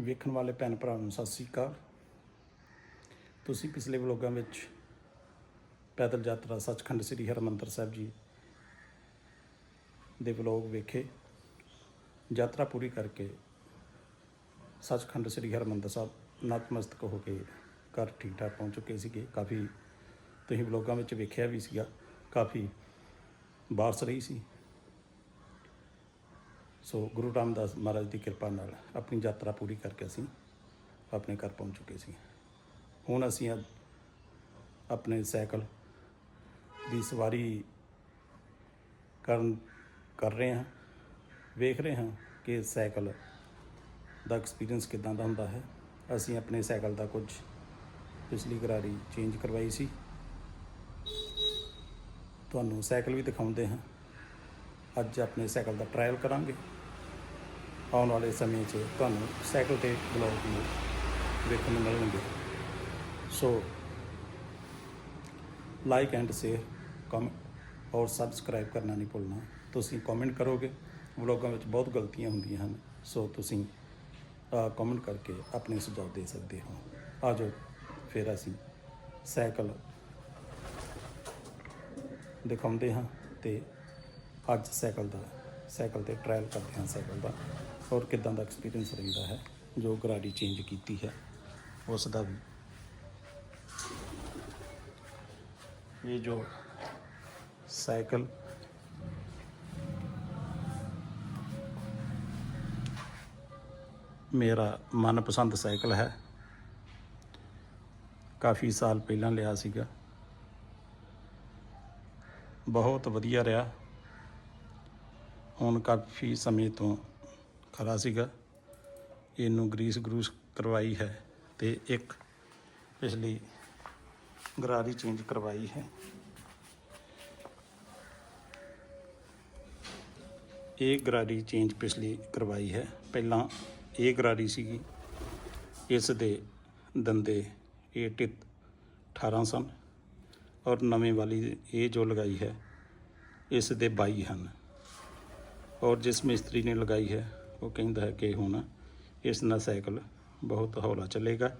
ਵੇਖਣ ਵਾਲੇ ਭੈਣ ਭਰਾਵਾਂ ਨੂੰ ਸਤਿ ਸ੍ਰੀ ਅਕਾਲ। ਤੁਸੀਂ ਪਿਛਲੇ ਵਲੋਗਾਂ ਵਿੱਚ ਪੈਦਲ ਯਾਤਰਾ ਸੱਚਖੰਡ ਸ੍ਰੀ ਹਰਿਮੰਦਰ ਸਾਹਿਬ ਜੀ ਦੇ ਵਲੋਗ ਵੇਖੇ। ਯਾਤਰਾ ਪੂਰੀ ਕਰਕੇ ਸੱਚਖੰਡ ਸ੍ਰੀ ਹਰਿਮੰਦਰ ਸਾਹਿਬ ਨਤਮਸਤਕ ਹੋ ਕੇ ਘਰ ਠੀਕ ਠਾਕ ਪਹੁੰਚ ਚੁੱਕੇ ਸੀਗੇ। ਕਾਫੀ ਤੁਸੀਂ ਵਲੋਗਾਂ ਵਿੱਚ ਵੇਖਿਆ ਵੀ ਸੀਗਾ। ਕਾਫੀ ਬਾਰਸ ਰਹੀ ਸੀ। ਸੋ ਗੁਰੂ ਰਾਮਦਾਸ ਮਹਾਰਾਜ ਦੀ ਕਿਰਪਾ ਨਾਲ ਆਪਣੀ ਯਾਤਰਾ ਪੂਰੀ ਕਰਕੇ ਅਸੀਂ ਆਪਣੇ ਘਰ ਪਹੁੰਚ ਚੁੱਕੇ ਸੀ। ਹੁਣ ਅਸੀਂ ਅੱਜ ਆਪਣੇ ਸਾਈਕਲ ਦੀ ਸਵਾਰੀ ਕਰਨ ਕਰ ਰਹੇ ਹਾਂ। ਵੇਖ ਰਹੇ ਹਾਂ ਕਿ ਸਾਈਕਲ ਦਾ ਐਕਸਪੀਰੀਅੰਸ ਕਿਦਾਂ ਦਾ ਹੁੰਦਾ ਹੈ। ਅਸੀਂ ਆਪਣੇ ਸਾਈਕਲ ਦਾ ਕੁਝ ਪਿਛਲੀ ਕਰਾਰੀ ਚੇਂਜ ਕਰਵਾਈ ਸੀ। ਤੁਹਾਨੂੰ ਸਾਈਕਲ ਵੀ ਦਿਖਾਉਂਦੇ ਹਾਂ। ਅੱਜ ਆਪਣੇ ਸਾਈਕਲ ਦਾ ਟ੍ਰਾਇਲ ਕਰਾਂਗੇ। ਆਉਣ ਵਾਲੇ ਸਮੇਂ 'ਚ ਤੁਹਾਨੂੰ ਸਾਈਕਲ ਤੇ ਬਲੌਗ ਨੂੰ ਵੇਖਣ ਨੂੰ ਮਿਲਣਗੇ। ਸੋ ਲਾਈਕ ਐਂਡ ਸ਼ੇਅਰ ਕਮ ਔਰ ਸਬਸਕ੍ਰਾਈਬ ਕਰਨਾ ਨਹੀਂ ਭੁੱਲਣਾ। ਤੁਸੀਂ ਕਮੈਂਟ ਕਰੋਗੇ, ਵਲੋਗਾਂ ਵਿੱਚ ਬਹੁਤ ਗਲਤੀਆਂ ਹੁੰਦੀਆਂ ਹਨ। ਸੋ ਤੁਸੀਂ ਕਮੈਂਟ ਕਰਕੇ ਆਪਣੇ ਸੁਝਾਅ ਦੇ ਸਕਦੇ ਹੋ। ਆ ਜਾਓ, ਫਿਰ ਅਸੀਂ ਸਾਈਕਲ ਦਿਖਾਉਂਦੇ ਹਾਂ ਤੇ ਅੱਜ ਸਾਈਕਲ ਦਾ, ਸਾਈਕਲ ਤੇ ਟ੍ਰਾਇਲ ਕਰਦੇ ਹਾਂ ਸਾਈਕਲ ਦਾ। ਔਰ ਕਿਦਾਂ ਦਾ ਐਕਸਪੀਰੀਅੰਸ ਰਹਿੰਦਾ ਹੈ, ਜੋ ਗਰਾੜੀ ਚੇਂਜ ਕੀਤੀ ਹੈ? ਉਸ ਦਾ ਵੀ। ਇਹ ਜੋ ਸਾਈਕਲ ਮੇਰਾ ਮਨਪਸੰਦ ਸਾਈਕਲ ਹੈ। ਕਾਫੀ ਸਾਲ ਪਹਿਲਾਂ ਲਿਆ ਸੀਗਾ। ਬਹੁਤ ਵਧੀਆ ਰਿਹਾ। ਹੁਣ ਕਾਫੀ ਸਮੇਂ ਤੋਂ ਖਰਾ ਸੀਗਾ। ਇਹਨੂੰ ਗਰੀਸ ਗਰੂਸ ਕਰਵਾਈ ਹੈ ਤੇ ਇੱਕ ਪਿਛਲੀ ਗਰਾਰੀ ਚੇਂਜ ਕਰਵਾਈ ਹੈ। ਇਹ ਗਰਾਰੀ ਚੇਂਜ ਪਿਛਲੀ ਕਰਵਾਈ ਹੈ। ਪਹਿਲਾਂ ਇਹ ਗਰਾਰੀ ਸੀਗੀ। ਇਸ ਦੇ ਦੰਦੇ 8 18 ਸਨ ਔਰ ਨਵੇਂ ਵਾਲੀ ਇਹ ਜੋ ਲਗਾਈ ਹੈ, ਇਸ ਦੇ 22 ਹਨ। ਔਰ ਜਿਸ ਮਿਸਤਰੀ ਨੇ ਲਗਾਈ ਹੈ ਉਹ ਕਹਿੰਦਾ ਹੈ ਕਿ ਹੁਣ ਇਸ ਨਾਲ ਸਾਈਕਲ ਬਹੁਤ ਹੌਲਾ ਚੱਲੇਗਾ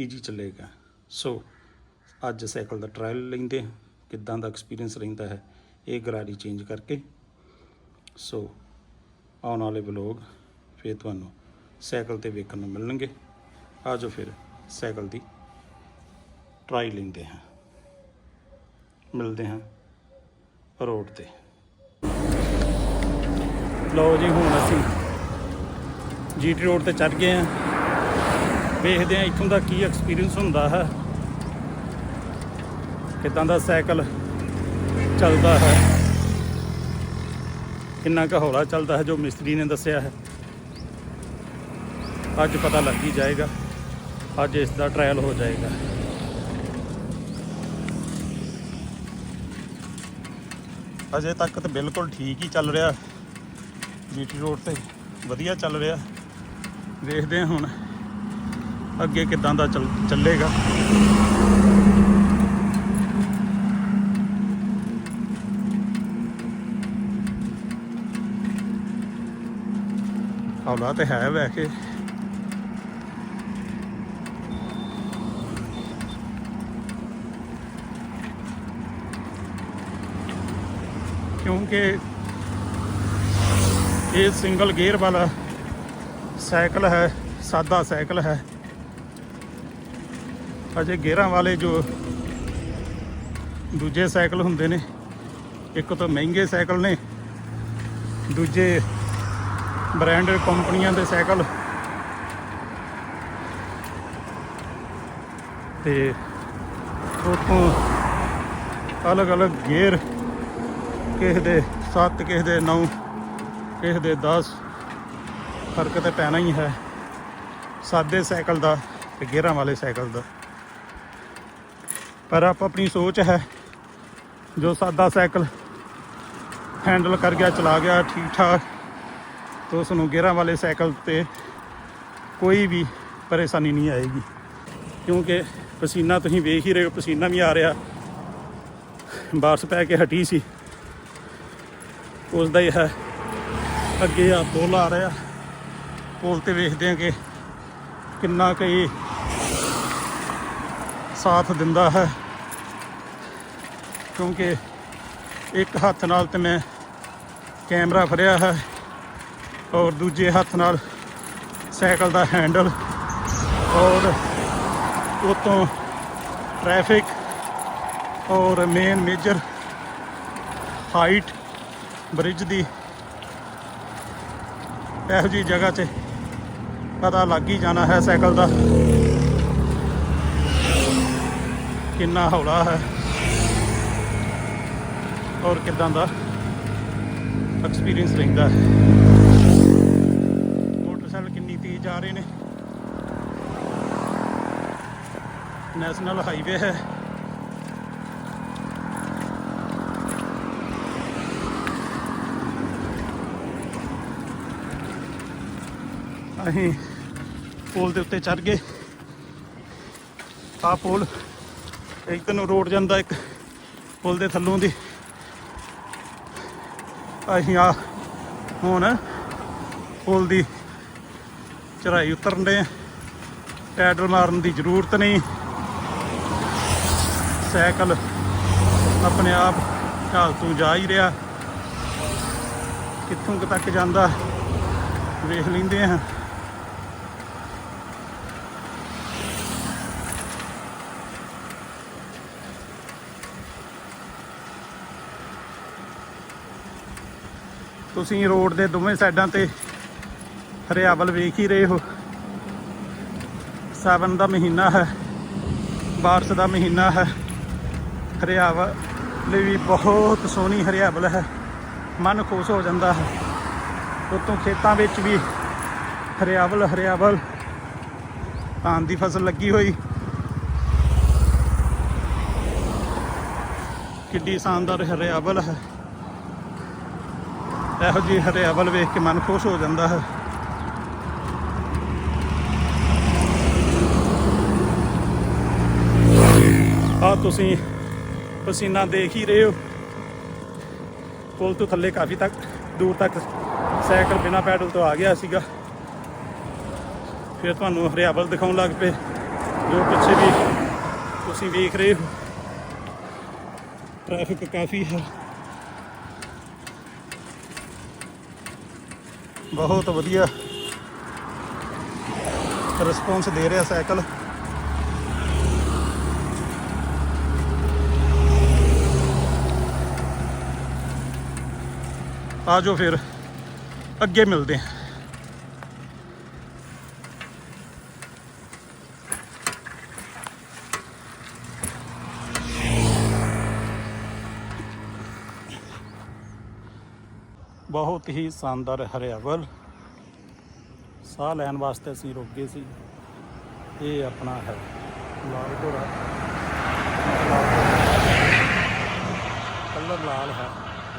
ਈਜੀ ਚੱਲੇਗਾ। ਸੋ ਅੱਜ ਸਾਈਕਲ ਦਾ ਟ੍ਰਾਇਲ ਲੈਂਦੇ ਹਾਂ, ਕਿੱਦਾਂ ਦਾ ਐਕਸਪੀਰੀਅੰਸ ਰਹਿੰਦਾ ਹੈ, ਇਹ ਗਰਾਰੀ ਚੇਂਜ ਕਰਕੇ। ਸੋ ਆਉਣ ਵਾਲੇ ਵਲੋਗ ਫਿਰ ਤੁਹਾਨੂੰ ਸਾਈਕਲ ਤੇ ਵੇਖਣ ਨੂੰ ਮਿਲਣਗੇ। ਆ ਜਾਓ ਫਿਰ ਸਾਈਕਲ ਦੀ ਟਰਾਈ ਲੈਂਦੇ ਹਾਂ। ਮਿਲਦੇ ਹਾਂ ਰੋਡ ਤੇ। ਲਓ ਜੀ, ਹੁਣ ਅਸੀਂ ਜੀਟੀ ਰੋਡ ਤੇ ਚੜ ਗਏ ਹਾਂ ਵੇਖਦੇ ਹਾਂ ਇੱਥੋਂ ਦਾ ਕੀ ਐਕਸਪੀਰੀਅੰਸ ਹੁੰਦਾ ਹੈ। ਕਿਦਾਂ ਦਾ ਸਾਈਕਲ ਚੱਲਦਾ ਹੈ। ਕਿੰਨਾ ਕੁ ਹੌਲਾ ਚੱਲਦਾ ਹੈ, ਜੋ ਮਿਸਤਰੀ ਨੇ ਦੱਸਿਆ ਹੈ। ਅੱਜ ਪਤਾ ਲੱਗ ਹੀ ਜਾਏਗਾ। ਅੱਜ ਇਸ ਦਾ ਟ੍ਰਾਇਲ ਹੋ ਜਾਏਗਾ। ਅਜੇ ਤੱਕ ਤਾਂ ਬਿਲਕੁਲ ਠੀਕ ਹੀ ਚੱਲ ਰਿਹਾ। ਜੀਟੀ ਰੋਡ ਤੇ ਵਧੀਆ ਚੱਲ ਰਿਹਾ। ਦੇਖਦੇ ਹਾਂ ਹੁਣ ਅੱਗੇ ਕਿਦਾਂ ਦਾ ਚੱਲ ਚੱਲੇਗਾ। ਹੌਲਾ ਤੇ ਹੈ ਵੈਸੇ ਕਿਉਂਕਿ ਇਹ ਸਿੰਗਲ ਗੇਅਰ ਵਾਲਾ ਸਾਈਕਲ ਹੈ, ਸਾਦਾ ਸਾਈਕਲ ਹੈ। ਅਜੇ ਗੇਅਰਾਂ ਵਾਲੇ ਜੋ ਦੂਜੇ ਸਾਈਕਲ ਹੁੰਦੇ ਨੇ, ਇੱਕ ਤਾਂ ਮਹਿੰਗੇ ਸਾਈਕਲ ਨੇ, ਦੂਜੇ ਬ੍ਰਾਂਡਡ ਕੰਪਨੀਆਂ ਦੇ ਸਾਈਕਲ। ਤੇ ਉਤੋਂ ਅਲੱਗ-ਅਲੱਗ ਗੇਅਰ, ਕਿਸੇ ਦੇ 7 ਕਿਸੇ ਦੇ 9 ਕਿਸੇ ਦੇ 10 ਫ਼ਰਕ ਤਾਂ ਪੈਣਾ ਹੀ ਹੈ। ਸਾਦੇ ਸਾਈਕਲ ਦਾ ਤੇ ਗੇਅਰਾਂ ਵਾਲੇ ਸਾਈਕਲ ਦਾ। ਪਰ ਆਪ ਆਪਣੀ ਸੋਚ ਹੈ, ਜੋ ਸਾਦਾ ਸਾਈਕਲ ਹੈਂਡਲ ਕਰ ਗਿਆ, ਚਲਾ ਗਿਆ ਠੀਕ ਠਾਕ ਤਾਂ ਉਸ ਨੂੰ ਗੇਅਰਾਂ ਵਾਲੇ ਸਾਈਕਲ ਤੇ ਕੋਈ ਵੀ ਪਰੇਸ਼ਾਨੀ ਨਹੀਂ ਆਏਗੀ। ਕਿਉਂਕਿ ਪਸੀਨਾ ਤੁਸੀਂ ਵੇਖ ਹੀ ਰਹੇ ਹੋ, ਪਸੀਨਾ ਵੀ ਆ ਰਿਹਾ। ਬਾਰਸ ਪੈ ਕੇ ਹਟੀ ਸੀ। ਉਸ ਦਾ ਹੀ ਹੈ ਅੱਗੇ ਆ ਬੋਲ ਆ ਰਿਹਾ। ਪੁਲ ਤੇ ਵੇਖਦੇ ਆ ਕਿ ਕਿੰਨਾ ਕਈ ਸਾਥ ਦਿੰਦਾ ਹੈ। ਕਿਉਂਕਿ ਇੱਕ ਹੱਥ ਨਾਲ ਤੇ ਮੈਂ ਕੈਮਰਾ ਫੜਿਆ ਹੈ ਔਰ ਦੂਜੇ ਹੱਥ ਨਾਲ ਸਾਈਕਲ ਦਾ ਹੈਂਡਲ ਔਰ ਉਤੋਂ ਟ੍ਰੈਫਿਕ ਔਰ ਮੇਨ ਮੇਜਰ ਹਾਈਟ ਬ੍ਰਿਜ ਦੀ ਇਹੋ ਜੀ ਜਗ੍ਹਾ 'ਤੇ ਪਤਾ ਲੱਗ ਹੀ ਜਾਣਾ ਹੈ ਸਾਈਕਲ ਦਾ। ਕਿੰਨਾ ਹੌਲਾ ਹੈ। ਔਰ ਕਿਦਾਂ ਦਾ ਐਕਸਪੀਰੀਅੰਸ ਰਹਿੰਦਾ ਹੈ। ਮੋਟਰਸਾਈਕਲ ਕਿੰਨੀ ਤੇਜ਼ ਜਾ ਰਹੇ ਨੇ। ਨੈਸ਼ਨਲ ਹਾਈਵੇ ਹੈ। ਅਸੀਂ ਪੁਲ ਦੇ ਉੱਤੇ ਚੜ ਗਏ। ਆ ਪੁਲ ਇੱਕ ਨੂੰ ਰੋਡ ਜਾਂਦਾ, ਇੱਕ ਪੁਲ ਦੇ ਥੱਲੋਂ ਦੀ। ਅਸੀਂ ਆ ਹੁਣ ਪੁਲ ਦੀ ਚੜਾਈ ਉਤਰਨ ਦੇ ਪੈਡਲ ਮਾਰਨ ਦੀ ਜ਼ਰੂਰਤ ਨਹੀਂ। ਸਾਈਕਲ ਆਪਣੇ ਆਪ ਢਾਲ ਤੋਂ ਜਾ ਹੀ ਰਿਹਾ। ਕਿੱਥੋਂ ਤੱਕ ਜਾਂਦਾ, ਵੇਖ ਲੈਂਦੇ ਹਾਂ। ਤੁਸੀਂ ਰੋਡ ਦੇ ਦੋਵੇਂ ਸਾਈਡਾਂ ਤੇ ਹਰਿਆਵਲ ਵੇਖ ਹੀ ਰਹੇ ਹੋ। ਸਾਵਨ ਦਾ ਮਹੀਨਾ ਹੈ, ਬਾਰਿਸ਼ ਦਾ ਮਹੀਨਾ ਹੈ। ਹਰਿਆਵਲ ਲਈ ਵੀ ਬਹੁਤ ਸੋਹਣੀ ਹਰਿਆਵਲ ਹੈ। ਮਨ ਖੁਸ਼ ਹੋ ਜਾਂਦਾ ਹੈ। ਉਤੋਂ ਖੇਤਾਂ ਵਿੱਚ ਵੀ ਹਰਿਆਵਲ ਹਰਿਆਵਲ ਧਾਨ ਦੀ ਫਸਲ ਲੱਗੀ ਹੋਈ। ਕਿੱਡੀ ਸ਼ਾਨਦਾਰ ਹਰਿਆਵਲ ਹੈ। ਇਹੋ ਜਿਹੀ ਹਰਿਆਵਲ ਵੇਖ ਕੇ ਮਨ ਖੁਸ਼ ਹੋ ਜਾਂਦਾ ਹੈ। ਆ ਤੁਸੀਂ ਪਸੀਨਾ ਦੇਖ ਹੀ ਰਹੇ ਹੋ। ਪੁਲ ਤੋਂ ਥੱਲੇ ਕਾਫੀ ਤੱਕ, ਦੂਰ ਤੱਕ ਸਾਈਕਲ ਬਿਨਾ ਪੈਡਲ ਤੋਂ ਆ ਗਿਆ ਸੀਗਾ। ਫਿਰ ਤੁਹਾਨੂੰ ਹਰਿਆਵਲ ਦਿਖਾਉਣ ਲੱਗ ਪਏ, ਜੋ ਪਿੱਛੇ ਵੀ ਤੁਸੀਂ ਵੇਖ ਰਹੇ ਹੋ। ਟ੍ਰੈਫਿਕ ਕਾਫੀ ਹੈ। ਬਹੁਤ ਵਧੀਆ ਰਿਸਪੌਂਸ ਦੇ ਰਿਹਾ ਸਾਈਕਲ। ਆ ਜਾਓ ਫਿਰ ਅੱਗੇ ਮਿਲਦੇ ਹਾਂ। ਬਹੁਤ ਹੀ ਸ਼ਾਨਦਾਰ ਹਰਿਆਵਲ ਸਾਹ ਲੈਣ ਵਾਸਤੇ ਅਸੀਂ ਰੁਕ ਗਏ ਸੀ। ਇਹ ਆਪਣਾ ਹੈ। ਲਾਲ ਘੋੜਾ। ਕਲਰ ਲਾਲ ਹੈ।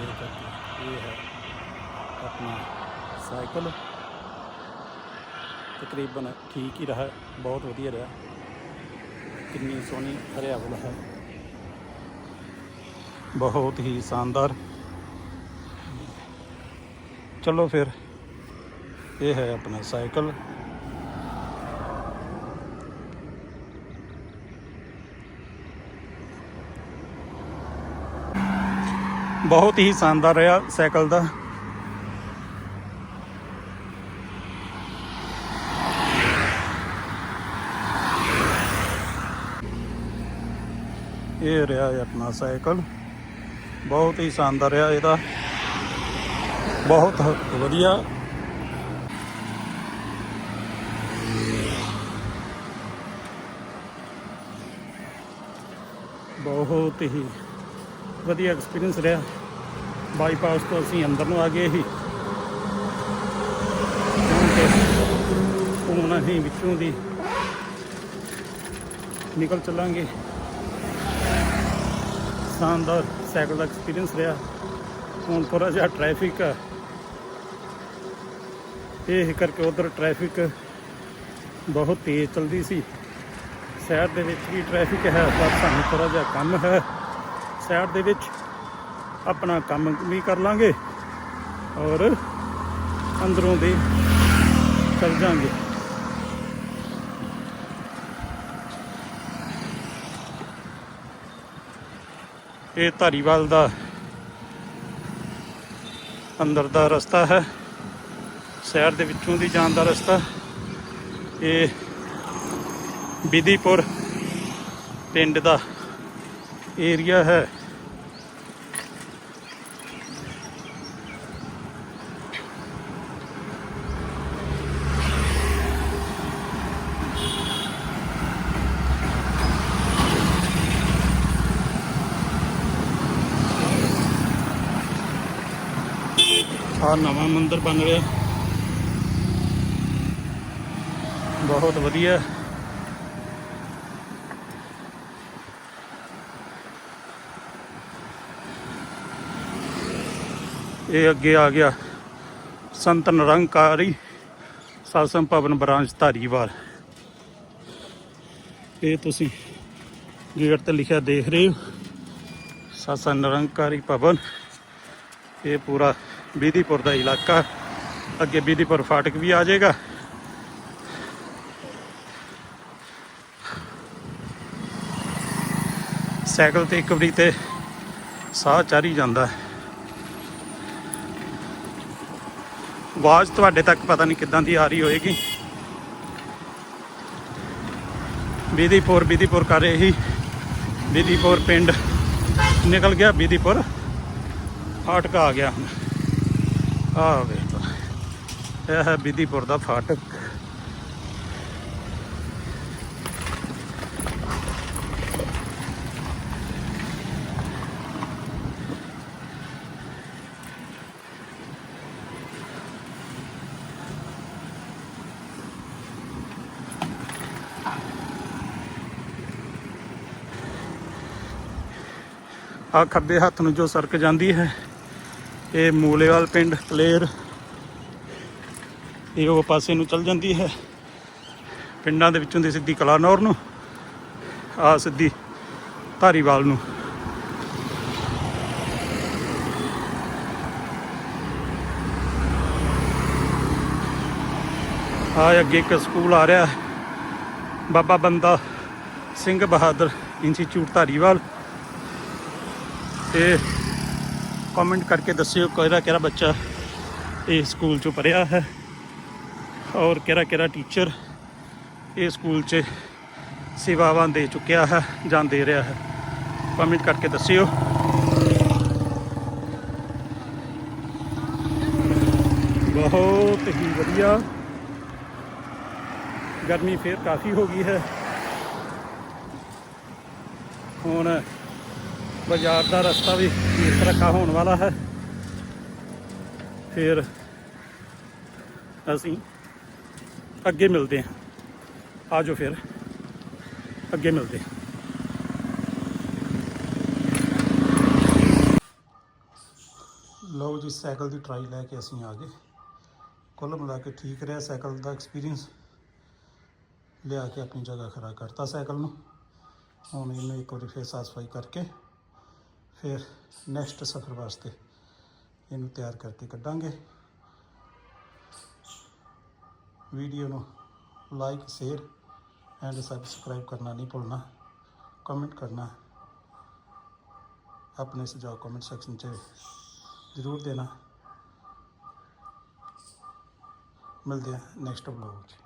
ਇਹ ਕਰਕੇ ਇਹ ਹੈ ਆਪਣਾ ਸਾਈਕਲ। ਤਕਰੀਬਨ ਠੀਕ ਹੀ ਰਹਾ। ਬਹੁਤ ਵਧੀਆ ਰਿਹਾ। ਕਿੰਨੀ ਸੋਹਣੀ ਹਰਿਆਵਲ ਹੈ। ਬਹੁਤ ਹੀ ਸ਼ਾਨਦਾਰ। ਚਲੋ ਫਿਰ। ਇਹ ਹੈ ਆਪਣਾ ਸਾਈਕਲ। ਬਹੁਤ ਹੀ ਸ਼ਾਨਦਾਰ ਰਿਹਾ ਸਾਈਕਲ ਦਾ। ਇਹ ਰਿਹਾ ਹੈ ਆਪਣਾ ਸਾਈਕਲ। ਬਹੁਤ ਹੀ ਸ਼ਾਨਦਾਰ ਰਿਹਾ ਇਹਦਾ। ਬਹੁਤ ਵਧੀਆ। ਬਹੁਤ ਹੀ ਵਧੀਆ ਐਕਸਪੀਰੀਅੰਸ ਰਿਹਾ। ਬਾਈਪਾਸ ਤੋਂ ਅਸੀਂ ਅੰਦਰ ਨੂੰ ਆ ਗਏ ਸੀ। ਕਿਉਂਕਿ ਹੁਣ ਅਸੀਂ ਵਿੱਚੋਂ ਦੀ ਨਿਕਲ ਚੱਲਾਂਗੇ। ਸ਼ਾਨਦਾਰ ਸਾਈਕਲ ਦਾ ਐਕਸਪੀਰੀਅੰਸ ਰਿਹਾ। ਹੁਣ ਥੋੜਾ ਜਿਹਾ ਟ੍ਰੈਫਿਕ ਆ। ਇਹ ਕਰਕੇ ਉਧਰ ਟ੍ਰੈਫਿਕ ਬਹੁਤ ਤੇਜ਼ ਚੱਲਦੀ ਸੀ। ਸ਼ਹਿਰ ਦੇ ਵਿੱਚ ਵੀ ਟ੍ਰੈਫਿਕ ਹੈ, ਪਰ ਸਾਨੂੰ ਥੋੜਾ ਜਿਹਾ ਕੰਮ ਹੈ। ਸ਼ਹਿਰ ਦੇ ਵਿੱਚ ਆਪਣਾ ਕੰਮ ਵੀ ਕਰ ਲਾਂਗੇ ਔਰ ਅੰਦਰੋਂ ਦੇ ਚੱਲ ਜਾਾਂਗੇ। ਇਹ ਧਾਰੀਵਾਲ ਦਾ ਅੰਦਰ ਦਾ ਰਸਤਾ ਹੈ। ਸ਼ਹਿਰ ਦੇ ਵਿੱਚੋਂ ਦੀ ਜਾਣ ਦਾ ਰਸਤਾ ਇਹ ਬਿਧੀਪੁਰ ਪਿੰਡ ਦਾ ਏਰੀਆ ਹੈ। ਆ ਨਵਾਂ ਮੰਦਿਰ ਬਣ ਰਿਹਾ। ਬਹੁਤ ਵਧੀਆ। ਇਹ ਅੱਗੇ ਆ ਗਿਆ ਸੰਤ ਨਿਰੰਕਾਰੀ ਸਾਸਮ ਭਵਨ ਬ੍ਰਾਂਚ ਧਾਰੀਵਾਲ। ਇਹ ਤੁਸੀਂ ਗੇਟ ਤੇ ਲਿਖਿਆ ਦੇਖ ਰਹੇ ਹੋ। ਸਾਸਨ ਨਿਰੰਕਾਰੀ ਭਵਨ। ਇਹ ਪੂਰਾ ਬੀਦੀਪੁਰ ਦਾ ਇਲਾਕਾ। ਅੱਗੇ ਬੀਦੀਪੁਰ ਫਾਟਕ ਵੀ ਆ ਜਾਏਗਾ। ਸਾਈਕਲ ਤੇ ਇੱਕ ਵਾਰੀ ਤੇ ਸਾਹ ਚੜੀ ਜਾਂਦਾ ਆਵਾਜ਼ ਤੁਹਾਡੇ ਤੱਕ ਪਤਾ ਨਹੀਂ ਕਿੱਦਾਂ ਦੀ ਆ ਰਹੀ ਹੋਏਗੀ। ਬੀਦੀਪੁਰ ਬੀਦੀਪੁਰ ਕਰ ਰਹੇ ਹੀ ਬੀਦੀਪੁਰ ਪਿੰਡ। ਨਿਕਲ ਗਿਆ ਬੀਦੀਪੁਰ। ਫਾਟਕ ਆ ਗਿਆ ਹੁਣ। ਆ ਵੇਖ ਇਹ ਹੈ ਬੀਦੀਪੁਰ ਦਾ ਫਾਟਕ। ਆ ਖੱਬੇ ਹੱਥ ਨੂੰ ਜੋ ਸੜਕ ਜਾਂਦੀ ਹੈ, ਇਹ ਮੂਲੇਵਾਲ ਪਿੰਡ ਕਲੇਰ ਇਹ ਉਹ ਪਾਸੇ ਨੂੰ ਚੱਲ ਜਾਂਦੀ ਹੈ। ਪਿੰਡਾਂ ਦੇ ਵਿੱਚੋਂ ਦੀ ਸਿੱਧੀ ਕਲਾਨੌਰ ਨੂੰ, ਆ ਸਿੱਧੀ ਧਾਰੀਵਾਲ ਨੂੰ। ਆ ਅੱਗੇ ਇੱਕ ਸਕੂਲ ਆ ਰਿਹਾ ਬਾਬਾ ਬੰਦਾ ਸਿੰਘ ਬਹਾਦਰ ਇੰਸਟੀਚਿਊਟ ਧਾਰੀਵਾਲ। ਤੇ ਕਮੈਂਟ ਕਰਕੇ ਦੱਸਿਓ ਕਿਹੜਾ ਕਿਹੜਾ ਬੱਚਾ ਇਹ ਸਕੂਲ ਚੋਂ ਪੜ੍ਹਿਆ ਹੈ ਔਰ ਕਿਹੜਾ ਕਿਹੜਾ ਟੀਚਰ ਇਹ ਸਕੂਲ 'ਚ ਸੇਵਾਵਾਂ ਦੇ ਚੁੱਕਿਆ ਹੈ ਜਾਂ ਦੇ ਰਿਹਾ ਹੈ ਕਮੈਂਟ ਕਰਕੇ ਦੱਸਿਓ ਬਹੁਤ ਹੀ ਵਧੀਆ ਗਰਮੀ ਫੇਰ ਕਾਫੀ ਹੋ ਗਈ ਹੈ ਹੁਣ ਬਾਜ਼ਾਰ ਦਾ ਰਸਤਾ ਵੀ ਇਸ ਤਰ੍ਹਾਂ ਹੋਣ ਵਾਲਾ ਹੈ। ਫਿਰ ਅਸੀਂ ਅੱਗੇ ਮਿਲਦੇ ਹਾਂ। ਆਜੋ ਫਿਰ। ਅੱਗੇ ਮਿਲਦੇ ਹਾਂ। ਲਓ ਜੀ, ਸਾਈਕਲ ਦੀ ਟਰਾਈ ਲੈ ਕੇ ਅਸੀਂ ਆ ਗਏ। ਕੁੱਲ ਮਿਲਾ ਕੇ ਠੀਕ ਰਿਹਾ ਸਾਈਕਲ ਦਾ ਐਕਸਪੀਰੀਅੰਸ ਲਿਆ ਕੇ ਆਪਣੀ ਜਗ੍ਹਾ ਖੜਾ ਕਰਤਾ ਸਾਈਕਲ ਨੂੰ। ਹੁਣ ਇਹਨੂੰ ਇੱਕ ਵਾਰੀ ਫਿਰ ਸਾਫ਼ ਸਫ਼ਾਈ ਕਰਕੇ ਫਿਰ ਨੈਕਸਟ ਸਫ਼ਰ ਵਾਸਤੇ ਇਹਨੂੰ ਤਿਆਰ ਕਰਕੇ ਕੱਢਾਂਗੇ। ਵੀਡੀਓ ਨੂੰ ਲਾਈਕ ਸ਼ੇਅਰ ਐਂਡ ਸਬਸਕ੍ਰਾਈਬ ਕਰਨਾ ਨਹੀਂ ਭੁੱਲਣਾ। ਕਮੈਂਟ ਕਰਨਾ। ਆਪਣੇ ਸੁਝਾਅ ਕਮੈਂਟ ਸੈਕਸ਼ਨ 'ਚ ਜ਼ਰੂਰ ਦੇਣਾ। ਮਿਲਦੇ ਹਾਂ ਨੈਕਸਟ ਵਲੌਗ 'ਚ।